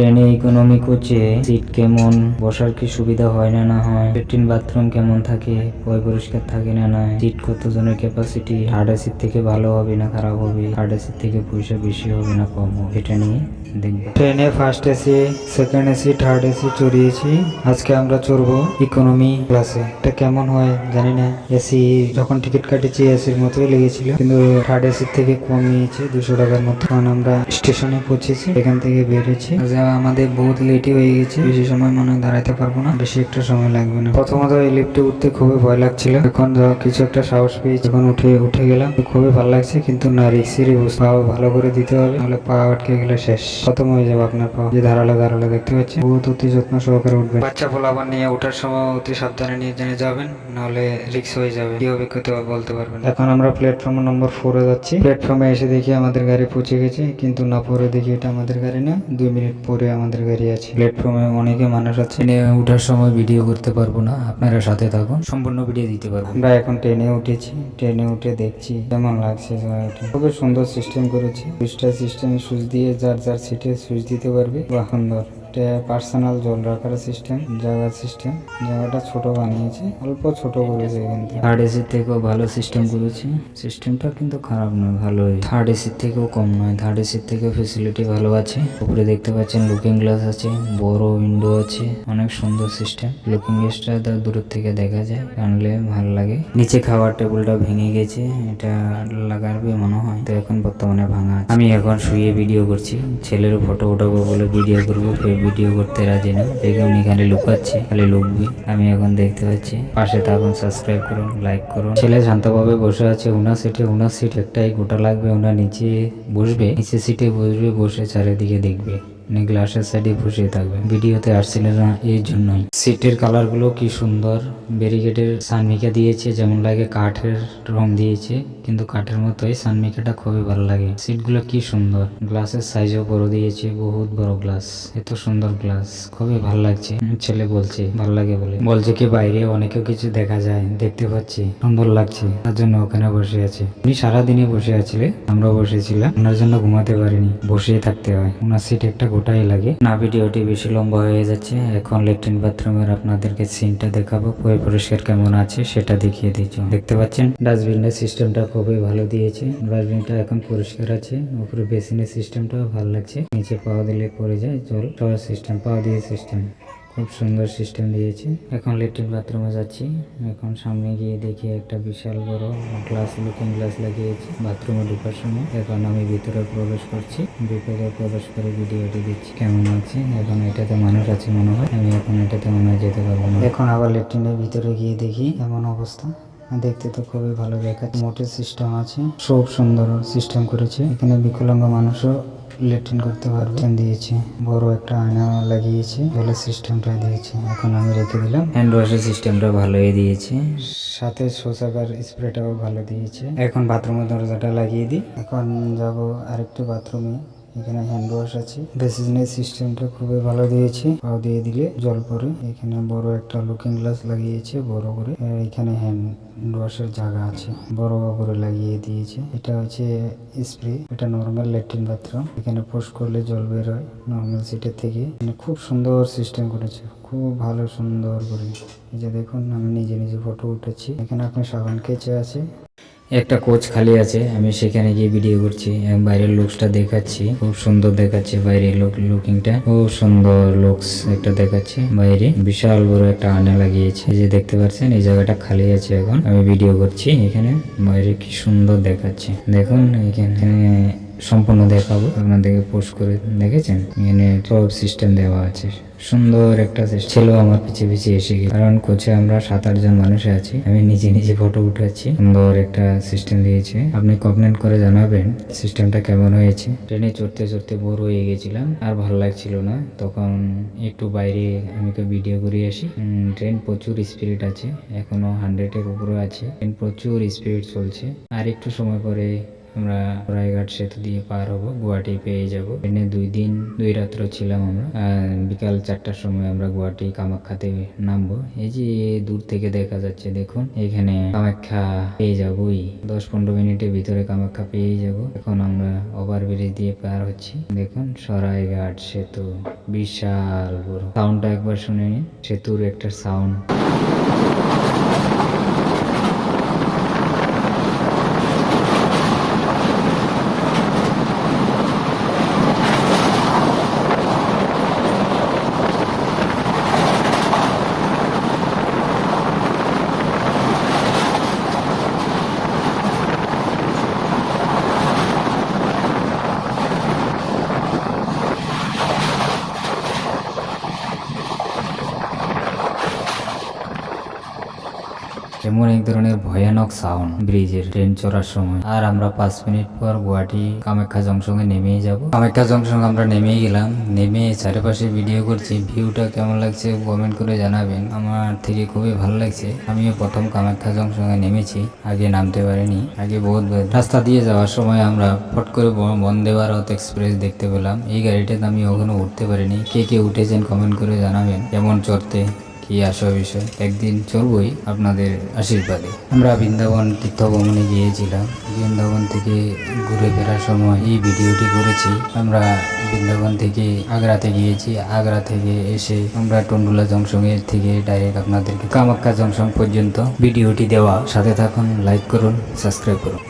ট্রেনে ইকোনমি কোচে সিট কেমন, বসার কি সুবিধা হয় না না হয় লেট্রিন বাথরুম কেমন থাকে পয় পরিষ্কার থাকে না না সিট কত জনের ক্যাপাসিটি থার্ড এসির থেকে ভালো হবে না খারাপ হবে থার্ড এসির থেকে পয়সা বেশি হবে না কম হবে, এটা নিয়ে দেখব। ট্রেনে first AC second AC third AC চড়িয়েছি, আজকে আমরা চড়বো ইকোনমি ক্লাসে এটা কেমন হয় জানি না এসি যখন টিকিট কাটেছি এসির মতোই লেগেছিল, কিন্তু থার্ড এসির থেকে কম নিয়েছে দুশো টাকার মতো। কারণ আমরা স্টেশনে পৌঁছেছি, এখান থেকে বেরিয়েছি। আমাদের বহুত লেটই হয়ে গেছে। বেশি সময় মনে দাঁড়াতে পারব না। বেশি একটা সময় লাগবে না। প্রথমত এই লিফটে উঠতে খুবই ভয় লাগছিল। এখন কিছু একটা সাহস পেয়েছি এখন উঠে উঠে গেলাম খুবই ভালো লাগছে। কিন্তু না রিক্সেরই পা ভালো করে দিতে হবে, নাহলে পা আটকে গেলে শেষ। খতম হয়ে যাবে আপনার পা। যে ধারালো ধারালো দেখতে পাচ্ছি বহুত অতি যত্ন সহকারে উঠবেন। বাচ্চা পোলাবার নিয়ে ওঠার সময় অতি সাবধানে নিয়ে জেনে যাবেন, নাহলে রিক্স হয়ে যাবে। কি হবে বলতে পারবেন। এখন আমরা প্ল্যাটফর্ম নম্বর ফোরে যাচ্ছি। প্ল্যাটফর্মে এসে দেখি আমাদের গাড়ি পৌঁছে গেছে, কিন্তু না পরে দেখি এটা আমাদের গাড়ি না। দুই মিনিট পরে আমাদের গাড়ি আছে। প্ল্যাটফর্মে অনেকে মানুষ আছে ট্রেনে ওঠার সময় ভিডিও করতে পারব না। আপনারা সাথে থাকুন সম্পূর্ণ ভিডিও দিতে পারব। আমরা এখন ট্রেনে উঠেছি ট্রেনে উঠে দেখছি কেমন লাগছে খুবই সুন্দর সিস্টেম করেছে। সুইচটা সিস্টেমে সুইচ দিয়ে যার যার সিটে সুইচ দিতে পারবে। বা সুন্দর এটা পার্সোনাল জল রাখার সিস্টেম জায়গার সিস্টেম জায়গাটা ছোট বানিয়েছে, অল্প ছোট করেছে কিন্তু থার্ড এসি থেকেও ভালো সিস্টেম করেছে। সিস্টেমটা কিন্তু খারাপ নয়, ভালোই। থার্ড এসির থেকেও কম নয় থার্ড এসির থেকেও ফেসিলিটি ভালো আছে। উপরে দেখতে পাচ্ছেন লুকিং গ্লাস আছে, বড় উইন্ডো আছে, অনেক সুন্দর সিস্টেম লুকিং গ্লাসটা তার দূরের থেকে দেখা যায়, আনলে ভালো লাগে। নিচে খাওয়ার টেবিলটা ভেঙে গেছে, এটা লাগাবে মনে হয়। তো এখন বর্তমানে ভাঙা আমি এখন শুয়ে ভিডিও করছি, ছেলের ফটো উঠাবো বলে ভিডিও করব ভিডিও করতে রাজি না। দেখে উনি খালি লুকাচ্ছে, খালি লুকবি। আমি এখন দেখতে পাচ্ছি, পাশে থাকুন সাবস্ক্রাইব করুন লাইক করুন। ছেলে শান্তভাবে বসে আছে ওনার সিটে ওনার সিট একটাই গোটা লাগবে ওনার নিচে বসবে নিচে সিটে বসবে, বসে চারিদিকে দেখবে। উনি গ্লাসের সাইডে বসে থাকবে ভিডিওতে আসছিল না এই জন্যই। সিটের কালারগুলো কি সুন্দর। ব্যারিকেডের সানমিকা দিয়েছে, যেমন লাগে কাঠের রং দিয়েছে, কিন্তু কাঠের মতোই সানমিকাটা খুবই ভালো লাগে। সিটগুলো কি সুন্দর। গ্লাসের সাইজও বড় দিয়েছে, বহুত বড় গ্লাস এত সুন্দর গ্লাস খুবই ভালো লাগছে, ছেলে বলছে, ভালো লাগে বলে। বলছে কি বাইরে অনেকেও কিছু দেখা যায়, দেখতে পাচ্ছি, সুন্দর লাগছে। তার জন্য ওখানে বসে আছে। উনি সারাদিনই বসে আছিলেন আমরা বসেছিলাম। ওনার জন্য ঘুমাতে পারিনি, বসেই থাকতে হয়। ওনার সিট একটা গোটাই লাগে। না, ভিডিওটি বেশি লম্বা হয়ে যাচ্ছে। এখন ল্যাট্রিন বাথরুমের আপনাদেরকে সিনটা দেখাবো পয় পরিষ্কার কেমন আছে সেটা দেখিয়ে দিচ্ছি দেখতে পাচ্ছেন ডাস্টবিনের সিস্টেমটা খুবই ভালো দিয়েছে। ডাস্টবিনটা এখন পরিষ্কার আছে, উপরে বেসিনের সিস্টেমটাও ভালো লাগছে। নিচে পাওয়া দিলে পড়ে যায় জল সিস্টেম পাওয়া দিয়ে সিস্টেম খুব সুন্দর সিস্টেম দিয়েছে। এখন লেট্রিন বাথরুমে যাচ্ছি। এখন সামনে গিয়ে দেখি একটা বিশাল বড় গ্লাস লুকিং গ্লাস লাগিয়েছে বাথরুমে ঢোকার সময়। এখন আমি ভিতরে প্রবেশ করছি। ভিতরে প্রবেশ করে ভিডিওটি দিচ্ছি কেমন আছে এখন এটাতে মানুষ আছে মনে হয়। আমি এখন এটাতে মনে হয় যেতে পারব না। এখন আবার লেট্রিনের ভিতরে গিয়ে দেখি এমন অবস্থা। দেখতে তো খুবই ভালো দেখাচ্ছে। মোটর সিস্টেম আছে। খুব সুন্দর সিস্টেম করেছে। এখানে বিকলাঙ্গ মানুষও লেট্রিন করতে পারব। দিয়েছি দিয়েছে। বড় একটা আয়না লাগিয়েছি জলের সিস্টেমটা দিয়েছি। এখন আমি রেখে দিলাম। হ্যান্ড ওয়াশের সিস্টেমটা ভালোই দিয়েছি। সাথে শৌচাগার স্প্রেটাও ভালো দিয়েছে। এখন বাথরুমের দরজাটা লাগিয়ে দিই। এখন যাব আরেকটু বাথরুমে এখানে হ্যান্ড ওয়াশ আছে। বেসিনের সিস্টেমটা খুবই ভালো দিয়েছে। পাও দিয়ে দিলে জল পরে। এখানে বড় একটা লুকিং গ্লাস লাগিয়েছে বড় করে। এখানে হ্যান্ড ওয়াশের জায়গা আছে। বড় করে লাগিয়ে দিয়েছে। এটা হচ্ছে স্প্রে এটা নর্মাল ল্যাট্রিন বাথরুম। এখানে পোস্ট করলে জল বের হয় নর্মাল সিটের থেকে। খুব সুন্দর সিস্টেম করেছে। খুব ভালো সুন্দর করে। এই যে দেখুন, আমি নিজে নিজে ফটো উঠেছি। এখানে আপনার সাবান কেচে আছে। একটা কোচ খালি আছে, আমি সেখানে গিয়ে ভিডিও করছি বাইরের লুকসটা দেখাচ্ছি, খুব সুন্দর দেখাচ্ছে বাইরের লুক লুকিংটা খুব সুন্দর লুকস একটা দেখাচ্ছে বাইরে, বিশাল বড় একটা আনা লাগিয়েছে, এই যে দেখতে পাচ্ছেন, এই জায়গাটা খালি আছে এখন, আমি ভিডিও করছি, এখানে বাইরে কি সুন্দর দেখাচ্ছে, দেখুন এখানে সম্পূর্ণ দেখাবো। আপনাদেরকে পোস্ট করে দেখেছেন? এখানে সব সিস্টেম দেওয়া আছে। সুন্দর একটা। ছেলেও আমার পিছিয়ে পিছিয়ে এসে গেছে। কারণ কোচে আমরা সাত আট জন মানুষ আছি। আমি নিজে নিজে ফটো উঠাচ্ছি। সুন্দর একটা সিস্টেম দিয়েছে। আপনি কমেন্ট করে জানাবেন সিস্টেমটা কেমন হয়েছে। ট্রেনে চড়তে চড়তে বোর হয়ে গেছিলাম। আর ভালো লাগছিল না। তখন একটু বাইরে আমি তো ভিডিও করে আসি। ট্রেন প্রচুর স্পিড আছে। এখনও হান্ড্রেডের উপরে আছে। ট্রেন প্রচুর স্পিড চলছে। আর একটু সময় পরে আমরা রায়ঘাট সেতু দিয়ে পার হব, গুয়াহাটি পেয়ে যাব। ট্রেনে দুই দিন, দুই রাত্র ছিলাম আমরা। বিকাল চারটার সময় আমরা গুয়াহাটি কামাখ্যাতে নামবো। এই যে দূর থেকে দেখা যাচ্ছে, দেখুন, এখানে কামাখ্যা পেয়ে যাবোই। দশ পনেরো মিনিটের ভিতরে কামাখ্যা পেয়ে যাব। এখন আমরা ওভার ব্রিজ দিয়ে পার হচ্ছি। দেখুন, সরাইঘাট সেতু, বিশাল বড়। সাউন্ডটা একবার শুনে নিন। সেতুর একটা সাউন্ড এমন এক ধরনের ভয়ানক সাউন্ড ব্রিজের ট্রেন চড়ার সময়। আর আমরা পাঁচ মিনিট পর গুয়াহাটি কামাখ্যা জংশনে নেমেই যাব। কামাখ্যা জংশন আমরা নেমেই গেলাম। নেমে চারিপাশে ভিডিও করছি। ভিউটা কেমন লাগছে কমেন্ট করে জানাবেন। আমার থেকে খুবই ভালো লাগছে। আমিও প্রথম কামাখ্যা জংশনে নেমেছি। আগে নামতে পারিনি। আগে বহুত রাস্তা দিয়ে যাওয়ার সময় আমরা ফট করে বন্দে ভারত এক্সপ্রেস দেখতে পেলাম। এই গাড়িটাতে আমি ওখানে উঠতে পারিনি। কে কে উঠেছেন কমেন্ট করে জানাবেন। কেমন চড়তে? কি আসা বিষয়? একদিন চলবই আপনাদের আশীর্বাদে। আমরা বৃন্দাবন তীর্থ ভ্রমণে গিয়েছিলাম। বৃন্দাবন থেকে ঘুরে ফেরার সময় এই ভিডিওটি করেছি। আমরা বৃন্দাবন থেকে আগ্রাতে গিয়েছি। আগ্রা থেকে এসে আমরা টন্ডুলা জংশনের থেকে ডাইরেক্ট আপনাদেরকে কামাখ্যা জংশন পর্যন্ত ভিডিওটি দেওয়া। সাথে থাকুন লাইক করুন সাবস্ক্রাইব করুন।